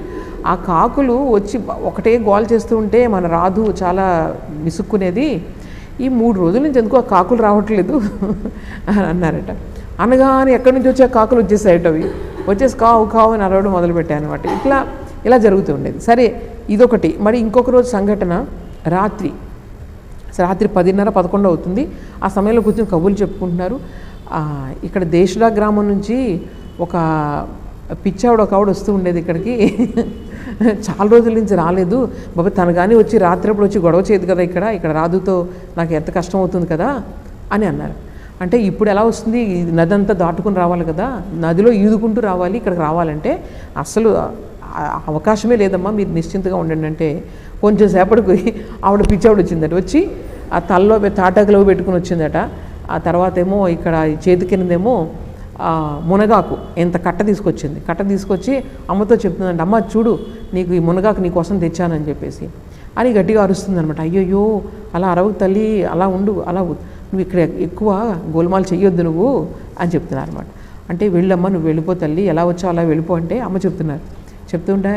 ఆ కాకులు వచ్చి ఒకటే గోల్ చేస్తూ ఉంటే మన రాదు చాలా విసుక్కునేది. ఈ మూడు రోజుల నుంచి ఎందుకు ఆ కాకులు రావట్లేదు? అని అన్నారట. అనగానే ఎక్కడి నుంచి వచ్చే కాకులు వచ్చేసాయట అవి. వచ్చేసి కావు కావు అని అరవడం మొదలుపెట్టాయి అనమాట ఇట్లా ఇలా జరుగుతూ ఉండేది. సరే ఇదొకటి. మరి ఇంకొక రోజు సంఘటన రాత్రి. రాత్రి పదిన్నర పదకొండు అవుతుంది. ఆ సమయంలో కూర్చొని కబుర్లు చెప్పుకుంటున్నారు. ఇక్కడ దేశుడా గ్రామం నుంచి ఒక పిచ్చావిడ ఒక ఆవిడ వస్తూ ఉండేది ఇక్కడికి. చాలా రోజుల నుంచి రాలేదు. బాబా తను కానీ వచ్చి రాత్రిప్పుడు వచ్చి గొడవ చేయదు కదా ఇక్కడ. ఇక్కడ రాదుతో నాకు ఎంత కష్టం అవుతుంది కదా అని అన్నారు. అంటే ఇప్పుడు ఎలా వస్తుంది? నది అంతా దాటుకుని రావాలి కదా. నదిలో ఈదుకుంటూ రావాలి ఇక్కడికి రావాలంటే అసలు అవకాశమే లేదమ్మా మీరు నిశ్చింతగా ఉండండి అంటే. కొంచెం సేపటికి ఆవిడ పిచ్చావిడ వచ్చిందట. వచ్చి ఆ తల్లో తాటాకులో పెట్టుకుని వచ్చిందట. ఆ తర్వాత ఏమో ఇక్కడ చేతి కిందేమో మునగాకు ఎంత కట్ట తీసుకొచ్చింది. కట్ట తీసుకొచ్చి అమ్మతో చెప్తుందంట అమ్మ చూడు నీకు ఈ మునగాకు నీ కోసం తెచ్చానని చెప్పేసి. అని గట్టిగా అరుస్తుందనమాట అయ్యయ్యో అలా అరవు తల్లి అలా ఉండు అలా ఉ- నువ్వు ఇక్కడ ఎక్కువ గోల్మాలు చెయ్యొద్దు నువ్వు అని చెప్తున్నారు అనమాట అంటే వెళ్ళమ్మా నువ్వు వెళ్ళిపో తల్లి ఎలా వచ్చావు అలా వెళ్ళిపో అంటే అమ్మ చెప్తున్నారు. చెప్తుంటే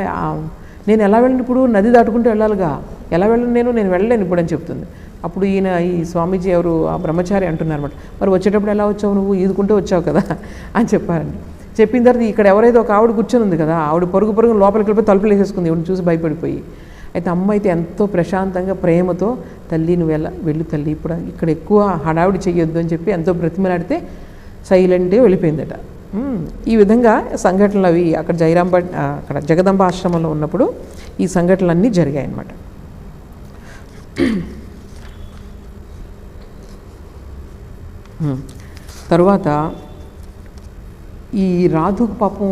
నేను ఎలా వెళ్ళినప్పుడు ఇప్పుడు నది దాటుకుంటూ వెళ్ళాలిగా? ఎలా వెళ్ళను నేను నేను వెళ్ళలేను ఇప్పుడు అని చెప్తుంది. అప్పుడు ఈయన ఈ స్వామీజీ ఎవరు ఆ బ్రహ్మచారి అంటున్నారు అనమాట మరి వచ్చేటప్పుడు ఎలా వచ్చావు నువ్వు? ఈదుకుంటూ వచ్చావు కదా అని చెప్పారండి. చెప్పిన తర్వాత ఇక్కడ ఎవరైతే ఒక ఆవిడ కూర్చొని ఉంది కదా ఆవిడ పరుగు పరుగు లోపలికి వెళ్ళిపోయి తలుపులు వేసేసుకుంది. చూసి భయపడిపోయి. అయితే అమ్మ అయితే ఎంతో ప్రశాంతంగా ప్రేమతో తల్లి నువ్వు వెళ్ళ వెళ్ళు తల్లి ఇప్పుడు ఇక్కడ ఎక్కువ హడావిడి చెయ్యొద్దు అని చెప్పి ఎంతో బ్రతిమలాడితే సైలెంట్గా వెళ్ళిపోయిందట. ఈ విధంగా సంఘటనలు అవి అక్కడ జయరాంబ అక్కడ జగదంబ ఆశ్రమంలో ఉన్నప్పుడు ఈ సంఘటనలన్నీ జరిగాయి అన్నమాట తరువాత ఈ రాధుకు పాపం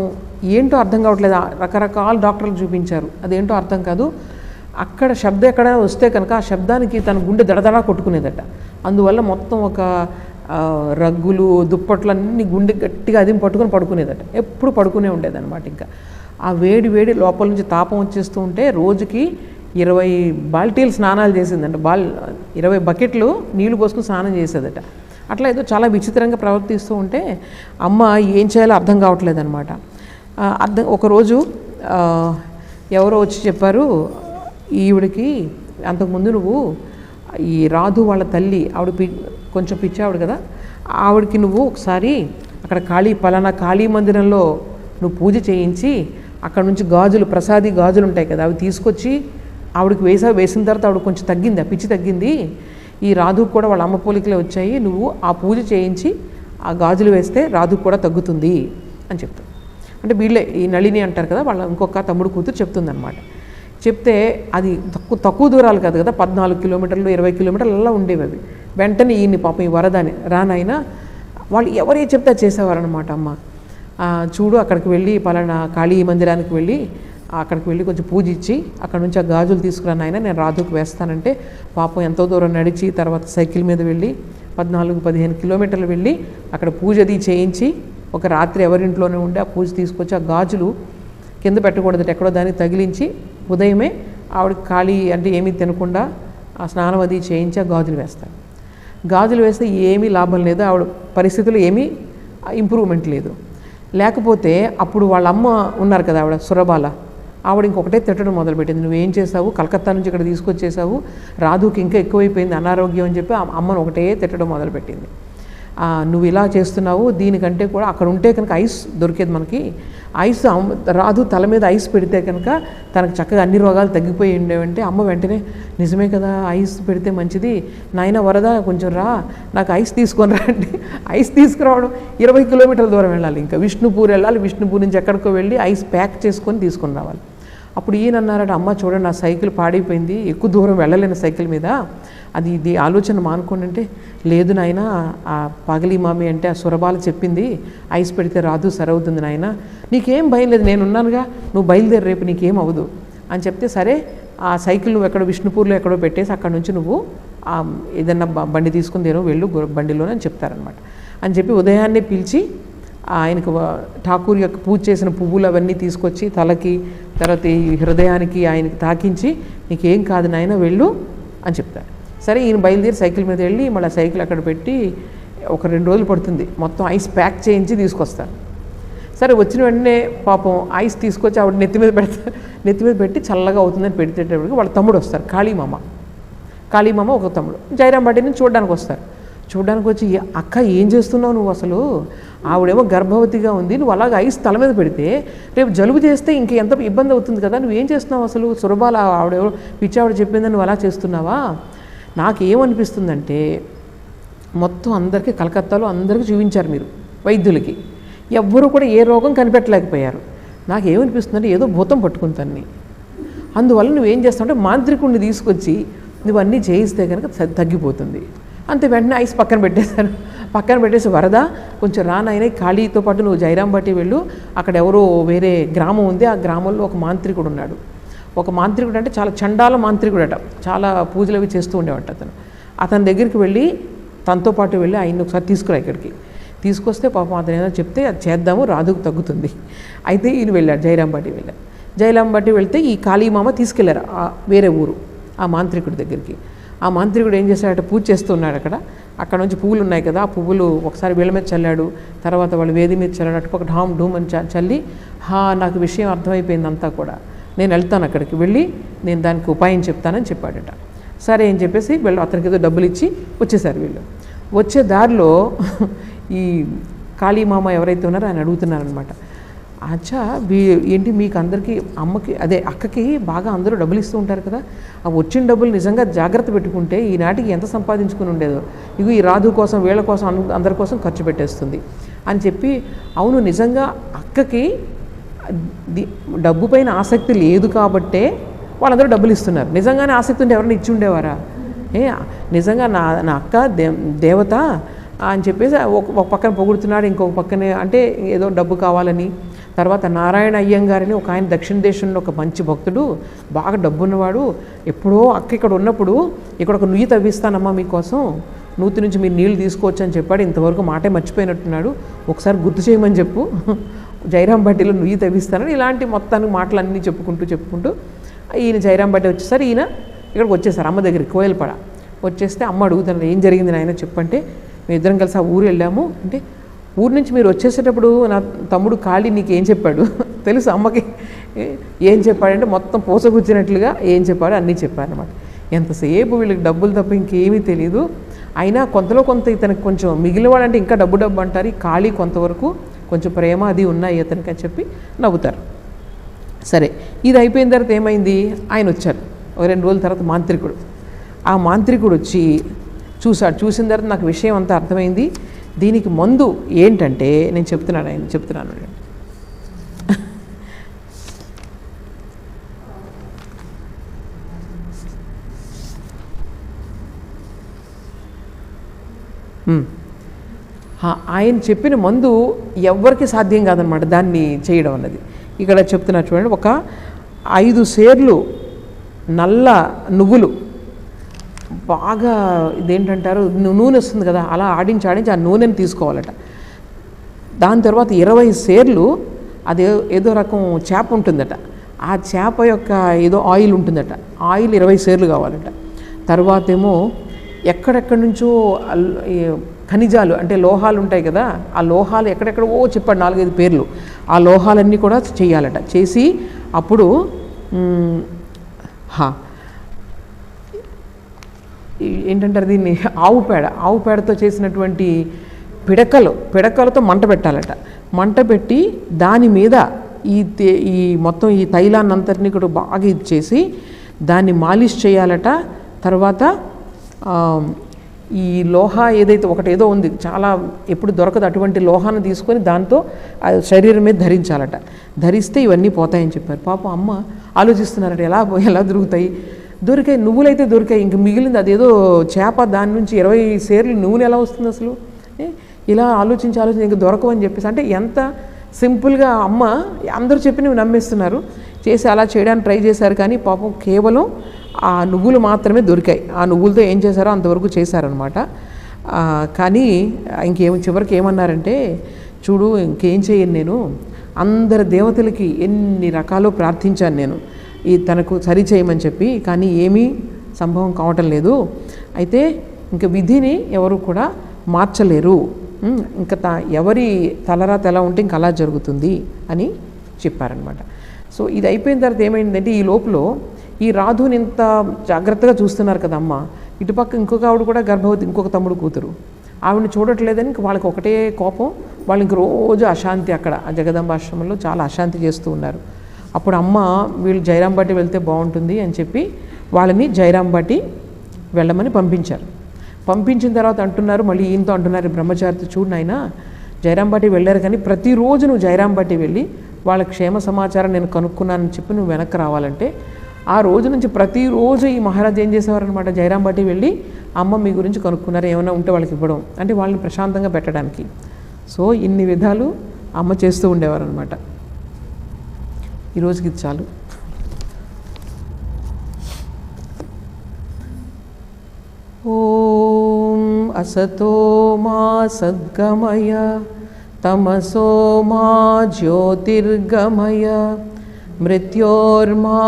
ఏంటో అర్థం కావట్లేదు. రకరకాల డాక్టర్లు చూపించారు. అదేంటో అర్థం కాదు. అక్కడ శబ్దం ఎక్కడైనా వస్తే కనుక ఆ శబ్దానికి తన గుండె దడదడా కొట్టుకునేదట. అందువల్ల మొత్తం ఒక రగ్గులు దుప్పట్లు అన్నీ గుండె గట్టిగా అది పట్టుకొని పడుకునేదట. ఎప్పుడు పడుకునే ఉండేదన్నమాట ఇంకా. ఆ వేడి వేడి లోపల నుంచి తాపం వచ్చేస్తూ ఉంటే రోజుకి ఇరవై బాల్టీలు స్నానాలు చేసిందంట. బాల్ ఇరవై బకెట్లు నీళ్ళు పోసుకుని స్నానం చేసేదట. అట్లా ఏదో చాలా విచిత్రంగా ప్రవర్తిస్తూ ఉంటే అమ్మ ఏం చేయాలో అర్థం కావట్లేదు అనమాట అర్థం ఒకరోజు ఎవరో వచ్చి చెప్పారు ఈవిడికి అంతకుముందు నువ్వు ఈ రాధు వాళ్ళ తల్లి ఆవిడ పి కొంచెం పిచ్చావిడ కదా ఆవిడకి నువ్వు ఒకసారి అక్కడ కాళీ పలానా కాళీ మందిరంలో నువ్వు పూజ చేయించి అక్కడ నుంచి గాజులు ప్రసాది గాజులు ఉంటాయి కదా అవి తీసుకొచ్చి ఆవిడకి వేసా వేసిన తర్వాత ఆవిడ కొంచెం తగ్గింది ఆ పిచ్చి తగ్గింది. ఈ రాధుకు కూడా వాళ్ళ అమ్మ పోలికలే వచ్చాయి నువ్వు ఆ పూజ చేయించి ఆ గాజులు వేస్తే రాధుకు కూడా తగ్గుతుంది అని చెప్తాడు అంటే వీళ్ళే ఈ నళిని అంటారు కదా వాళ్ళ ఇంకొక తమ్ముడు కూతురు చెప్తుందనమాట చెప్తే అది తక్కువ తక్కువ దూరాలు కాదు కదా పద్నాలుగు కిలోమీటర్లు ఇరవై కిలోమీటర్లు అలా ఉండేవి అవి వెంటనే ఈయన్ని పాపం ఈ వరదని రానైనా వాళ్ళు ఎవరే చెప్తే చేసేవారనమాట అమ్మ. చూడు అక్కడికి వెళ్ళి పలానా కాళీ మందిరానికి వెళ్ళి అక్కడికి వెళ్ళి కొంచెం పూజ ఇచ్చి అక్కడ నుంచి ఆ గాజులు తీసుకురా ఆయన నేను రాధుకు వేస్తానంటే పాపం ఎంతో దూరం నడిచి తర్వాత సైకిల్ మీద వెళ్ళి పద్నాలుగు పదిహేను కిలోమీటర్లు వెళ్ళి అక్కడ పూజ అది చేయించి ఒక రాత్రి ఎవరింట్లోనే ఉండి ఆ పూజ తీసుకొచ్చి ఆ గాజులు కింద పెట్టకూడదు ఎక్కడో దాన్ని తగిలించి ఉదయమే ఆవిడ ఖాళీ అంటే ఏమీ తినకుండా ఆ స్నానం అది చేయించి ఆ గాజులు వేస్తారు. గాజులు వేస్తే ఏమీ లాభం లేదు ఆవిడ పరిస్థితులు ఏమీ ఇంప్రూవ్మెంట్ లేదు. లేకపోతే అప్పుడు వాళ్ళ అమ్మ ఉన్నారు కదా ఆవిడ సురబాల ఆవిడ ఇంకొకటే తిట్టడం మొదలుపెట్టింది. నువ్వేం చేసావు కలకత్తా నుంచి ఇక్కడ తీసుకొచ్చేసావు రాధుకి ఇంకా ఎక్కువైపోయింది అనారోగ్యం అని చెప్పి ఆ అమ్మను ఒకటే తిట్టడం మొదలుపెట్టింది. నువ్వు ఇలా చేస్తున్నావు దీనికంటే కూడా అక్కడ ఉంటే కనుక ఐస్ దొరికేది మనకి. ఐస్ అమ్మ- రాదు తల మీద ఐస్ పెడితే కనుక తనకు చక్కగా అన్ని రోగాలు తగ్గిపోయి ఉండేవంటే అమ్మ వెంటనే నిజమే కదా ఐస్ పెడితే మంచిది. నాయన వరద కొంచెం రా నాకు ఐస్ తీసుకొని రా అంటే ఐస్ తీసుకురావడం ఇరవై కిలోమీటర్ల దూరం వెళ్ళాలి ఇంకా. విష్ణుపూర్ వెళ్ళాలి విష్ణుపూర్ నుంచి ఎక్కడికో వెళ్ళి ఐస్ ప్యాక్ చేసుకొని తీసుకొని రావాలి. అప్పుడు ఈయన అన్నారట అమ్మ చూడండి నా సైకిల్ పాడైపోయింది ఎక్కువ దూరం వెళ్ళలేను సైకిల్ మీద. అది ఇది ఆలోచన మానుకోండి అంటే లేదు నాయన ఆ పగలి మామి అంటే ఆ సురబాల చెప్పింది ఐస్ పెడితే రాదు సరవుతుంది నాయన. నీకేం భయం లేదు నేను ఉన్నానుగా నువ్వు బయలుదేరి రేపు నీకేం అవ్వదు. అని చెప్తే సరే ఆ సైకిల్ నువ్వు ఎక్కడో విష్ణుపూర్లో ఎక్కడో పెట్టేసి అక్కడ నుంచి నువ్వు ఏదన్నా బండి తీసుకుని దేనో వెళ్ళు బండిలోనే అని చెప్తారనమాట అని చెప్పి ఉదయాన్నే పిలిచి ఆయనకు ఠాకూర్ యొక్క పూజ చేసిన పువ్వులు అవన్నీ తీసుకొచ్చి తలకి తర్వాత ఈ హృదయానికి ఆయనకి తాకించి నీకేం కాదు నాయన వెళ్ళు అని చెప్తారు. సరే ఈయన బయలుదేరి సైకిల్ మీద వెళ్ళి మళ్ళీ సైకిల్ అక్కడ పెట్టి ఒక రెండు రోజులు పడుతుంది. మొత్తం ఐస్ ప్యాక్ చేయించి తీసుకొస్తారు. సరే వచ్చిన వెంటనే పాపం ఐస్ తీసుకొచ్చి ఆవిడ నెత్తి మీద పెడతారు నెత్తి మీద పెట్టి చల్లగా అవుతుందని పెడితేటప్పటికి వాళ్ళ తమ్ముడు వస్తారు కాళీమామ. కాళీమామ ఒక తమ్ముడు. జయరాం నుంచి చూడడానికి వస్తారు. చూడడానికి వచ్చి అక్క ఏం చేస్తున్నావు నువ్వు అసలు? ఆవిడేమో గర్భవతిగా ఉంది నువ్వు అలాగ ఐస్ తల మీద పెడితే రేపు జలుబు చేస్తే ఇంక ఎంత ఇబ్బంది అవుతుంది కదా? నువ్వు ఏం చేస్తున్నావు అసలు? సురబాల ఆవిడెవరో పిచ్చావిడ చెప్పిందని నువ్వు అలా చేస్తున్నావా? నాకేమనిపిస్తుందంటే మొత్తం అందరికీ కలకత్తాలో అందరికీ చూపించారు మీరు వైద్యులకి. ఎవ్వరూ కూడా ఏ రోగం కనిపెట్టలేకపోయారు. నాకేమనిపిస్తుందంటే ఏదో భూతం పట్టుకుని అందువల్ల నువ్వేం చేస్తావంటే మాంత్రికుడిని తీసుకొచ్చి నువ్వు అన్నీ చేయిస్తే కనుక తగ్గిపోతుంది. అంతే వెంటనే ఐస్ పక్కన పెట్టేశారు. పక్కన పెట్టేసి వరద కొంచెం రానైనా ఖాళీతో పాటు నువ్వు జైరాం బట్టి వెళ్ళు. అక్కడ ఎవరో వేరే గ్రామం ఉంది. ఆ గ్రామంలో ఒక మాంత్రికుడు ఉన్నాడు. ఒక మాంత్రికుడు అంటే చాలా చండాల మాంత్రికుడట. చాలా పూజలు అవి చేస్తూ ఉండేవాట అతను. అతని దగ్గరికి వెళ్ళి తనతో పాటు వెళ్ళి ఆయన్ని ఒకసారి తీసుకురా ఇక్కడికి. తీసుకొస్తే పాపం అతను ఏదో చెప్తే అది చేద్దాము రాదుకు తగ్గుతుంది. అయితే ఈయన వెళ్ళాడు జైరాం బట్టి వెళ్ళాడు. జైరాం బట్టి వెళ్తే ఈ కాళీమామ తీసుకెళ్ళారు వేరే ఊరు ఆ మాంత్రికుడి దగ్గరికి. ఆ మాంత్రికుడు ఏం చేశాడట పూజ చేస్తున్నాడు అక్కడ. అక్కడ నుంచి పువ్వులు ఉన్నాయి కదా ఆ పువ్వులు ఒకసారి వీళ్ళ మీద చల్లాడు. తర్వాత వాళ్ళు వేది మీద చల్లాడు. అటుపక్క ఢామ్ ఢూమ్ అని చల్లి హా నాకు విషయం అర్థమైపోయింది అంతా కూడా. నేను వెళ్తాను అక్కడికి వెళ్ళి నేను దానికి ఉపాయం చెప్తానని చెప్పాడట. సరే అని చెప్పేసి వీళ్ళు అతనికి ఏదో డబ్బులు ఇచ్చి వచ్చేసారు వీళ్ళు. వచ్చే దారిలో ఈ కాళీమామ ఎవరైతే ఉన్నారో ఆయన అడుగుతున్నారనమాట అచ్చా ఏంటి మీకు అందరికీ అమ్మకి అదే అక్కకి బాగా అందరూ డబ్బులు ఇస్తూ ఉంటారు కదా. ఆ వచ్చిన డబ్బులు నిజంగా జాగ్రత్త పెట్టుకుంటే ఈనాటికి ఎంత సంపాదించుకుని ఉండేదో. ఇగో ఈ రాధు కోసం వీళ్ళ కోసం అందరి కోసం ఖర్చు పెట్టేస్తుంది. అని చెప్పి అవును నిజంగా అక్కకి డబ్బు పైన ఆసక్తి లేదు కాబట్టే వాళ్ళందరూ డబ్బులు ఇస్తున్నారు నిజంగానే ఆసక్తి ఉంటే ఎవరైనా ఇచ్చి ఉండేవారా ఏ నిజంగా నా నా అక్క దే దేవత అని చెప్పేసి ఒక ఒక పక్కన పొగుడుతున్నాడు ఇంకొక పక్కనే అంటే ఏదో డబ్బు కావాలని. తర్వాత నారాయణ అయ్యంగారని ఒక ఆయన దక్షిణ దేశంలో ఒక మంచి భక్తుడు బాగా డబ్బున్నవాడు ఎప్పుడో అక్క ఇక్కడ ఉన్నప్పుడు ఇక్కడ ఒక నుయ్యి తవ్విస్తానమ్మా మీకోసం నూతి నుంచి మీరు నీళ్ళు తీసుకోవచ్చు అని చెప్పాడు ఇంతవరకు మాటే మర్చిపోయినట్టున్నాడు ఒకసారి గుర్తు చేయమని చెప్పు జైరాం బట్టిలో నుయ్యి తవ్విస్తానని ఇలాంటి మొత్తానికి మాటలన్నీ చెప్పుకుంటూ చెప్పుకుంటూ ఈయన జైరాం బట్టి వచ్చేసరి ఈయన ఇక్కడికి వచ్చేసారు అమ్మ దగ్గరికి కోయలపడ. వచ్చేస్తే అమ్మ అడుగుతాను ఏం జరిగింది నాయన చెప్పంటే మేము ఇద్దరం కలిసి ఆ ఊరు వెళ్ళాము అంటే ఊరి నుంచి మీరు వచ్చేసేటప్పుడు నా తమ్ముడు ఖాళీ నీకు ఏం చెప్పాడు? తెలుసు అమ్మకి? ఏం చెప్పాడంటే మొత్తం పోసగుచ్చినట్లుగా ఏం చెప్పాడో అన్నీ చెప్పారనమాట ఎంతసేపు వీళ్ళకి డబ్బులు తప్ప ఇంకేమీ తెలియదు అయినా కొంతలో కొంత ఇతనికి కొంచెం మిగిలినవాడంటే ఇంకా డబ్బు డబ్బు అంటారు. ఈ ఖాళీ కొంతవరకు కొంచెం ప్రేమ అది ఉన్నాయి ఇతనికి అని చెప్పి నవ్వుతారు. సరే ఇది అయిపోయిన తర్వాత ఏమైంది? ఆయన వచ్చారు. ఒక రెండు రోజుల తర్వాత మాంత్రికుడు. ఆ మాంత్రికుడు వచ్చి చూశాడు. చూసిన తర్వాత నాకు విషయం అంతా అర్థమైంది. దీనికి మందు ఏంటంటే నేను చెప్తున్నాను ఆయన చెప్తున్నాను ఆయన చెప్పిన మందు ఎవ్వరికి సాధ్యం కాదనమాట దాన్ని చేయడం అన్నది. ఇక్కడ చెప్తున్నా చూడండి ఒక ఐదు సేర్లు నల్ల నువ్వులు బాగా ఇదేంటంటారు నూనె వస్తుంది కదా అలా ఆడించి ఆడించి ఆ నూనెని తీసుకోవాలట. దాని తర్వాత ఇరవై సేర్లు అది ఏదో రకం చేప ఉంటుందట. ఆ చేప యొక్క ఏదో ఆయిల్ ఉంటుందట. ఆయిల్ ఇరవై సేర్లు కావాలట. తర్వాత ఏమో ఎక్కడెక్కడి నుంచో ఖనిజాలు అంటే లోహాలు ఉంటాయి కదా ఆ లోహాలు ఎక్కడెక్కడ ఓ చెప్పాడు నాలుగైదు పేర్లు. ఆ లోహాలన్నీ కూడా చేయాలట. చేసి అప్పుడు హా ఏంటంటారు దీన్ని? ఆవు పేడ. ఆవు పేడతో చేసినటువంటి పిడకలు పిడకలతో మంట పెట్టాలట. మంట పెట్టి దాని మీద ఈ ఈ మొత్తం ఈ తైలాన్ని అంతటినీ కూడా బాగా ఇది చేసి దాన్ని మాలిష్ చేయాలట. తర్వాత ఈ లోహ ఏదైతే ఒకటేదో ఉంది చాలా ఎప్పుడు దొరకదు అటువంటి లోహాన్ని తీసుకొని దాంతో శరీరం మీద ధరించాలట. ధరిస్తే ఇవన్నీ పోతాయని చెప్పారు. పాపం అమ్మ ఆలోచిస్తున్నారట ఎలా ఎలా దొరుకుతాయి? దొరికాయి నువ్వులైతే దొరికాయి. ఇంక మిగిలింది అదేదో చేప దాని నుంచి ఇరవై సేర్లు నూనె ఎలా వస్తుంది అసలు? ఇలా ఆలోచించి ఆలోచించి ఇంక దొరకవని చెప్పేసి. అంటే ఎంత సింపుల్గా అమ్మ అందరూ చెప్పి నువ్వు నమ్మేస్తున్నారు. చేసి అలా చేయడానికి ట్రై చేశారు కానీ పాపం కేవలం ఆ నువ్వులు మాత్రమే దొరికాయి. ఆ నువ్వులతో ఏం చేశారో అంతవరకు చేశారనమాట కానీ ఇంకేం చివరికి ఏమన్నారంటే చూడు ఇంకేం చేయను నేను. అందరి దేవతలకి ఎన్ని రకాలు ప్రార్థించాను నేను. ఈ తనకు సరి చేయమని చెప్పి కానీ ఏమీ సంభవం కావటం లేదు. అయితే ఇంక విధిని ఎవరు కూడా మార్చలేరు. ఇంకా తా ఎవరి తలరా తెల ఉంటే ఇంకా అలా జరుగుతుంది అని చెప్పారనమాట సో ఇది అయిపోయిన తర్వాత ఏమైందంటే ఈ లోపల ఈ రాధుని ఇంత జాగ్రత్తగా చూస్తున్నారు కదా అమ్మ. ఇటుపక్క ఇంకొక ఆవిడ కూడా గర్భవతి ఇంకొక తమ్ముడు కూతురు. ఆవిడని చూడట్లేదని ఇంక వాళ్ళకి ఒకటే కోపం. వాళ్ళు ఇంక రోజు అశాంతి అక్కడ ఆ జగదంబ ఆశ్రమంలో చాలా అశాంతి చేస్తూ ఉన్నారు. అప్పుడు అమ్మ వీళ్ళు జైరాంబాటి వెళ్తే బాగుంటుంది అని చెప్పి వాళ్ళని జైరాంబాటి వెళ్ళమని పంపించారు. పంపించిన తర్వాత అంటున్నారు మళ్ళీ ఈయనతో అంటున్నారు బ్రహ్మచారితో చూడు నాయన జైరాంబాటి వెళ్ళారు కానీ ప్రతిరోజు నువ్వు జైరాంబాటి వెళ్ళి వాళ్ళ క్షేమ సమాచారం నేను కనుక్కున్నానని చెప్పి నువ్వు వెనక్కి రావాలంటే ఆ రోజు నుంచి ప్రతిరోజు ఈ మహారాజ్ ఏం చేసేవారనమాట జైరాంబాటి వెళ్ళి అమ్మ మీ గురించి కనుక్కున్నారు? ఏమైనా ఉంటే వాళ్ళకి ఇవ్వడం. అంటే వాళ్ళని ప్రశాంతంగా పెట్టడానికి. సో ఇన్ని విధాలు అమ్మ చేస్తూ ఉండేవారు అనమాట ఈరోజుకి ఇది చాలు. ఓం అసతో మా సద్గమయ తమసో మా జ్యోతిర్గమయ మృత్యోర్మా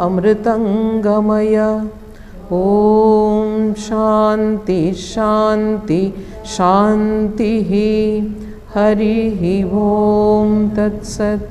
అమృతంగమయ. ఓం శాంతి శాంతి శాంతి. హరి ఓం తత్సత్.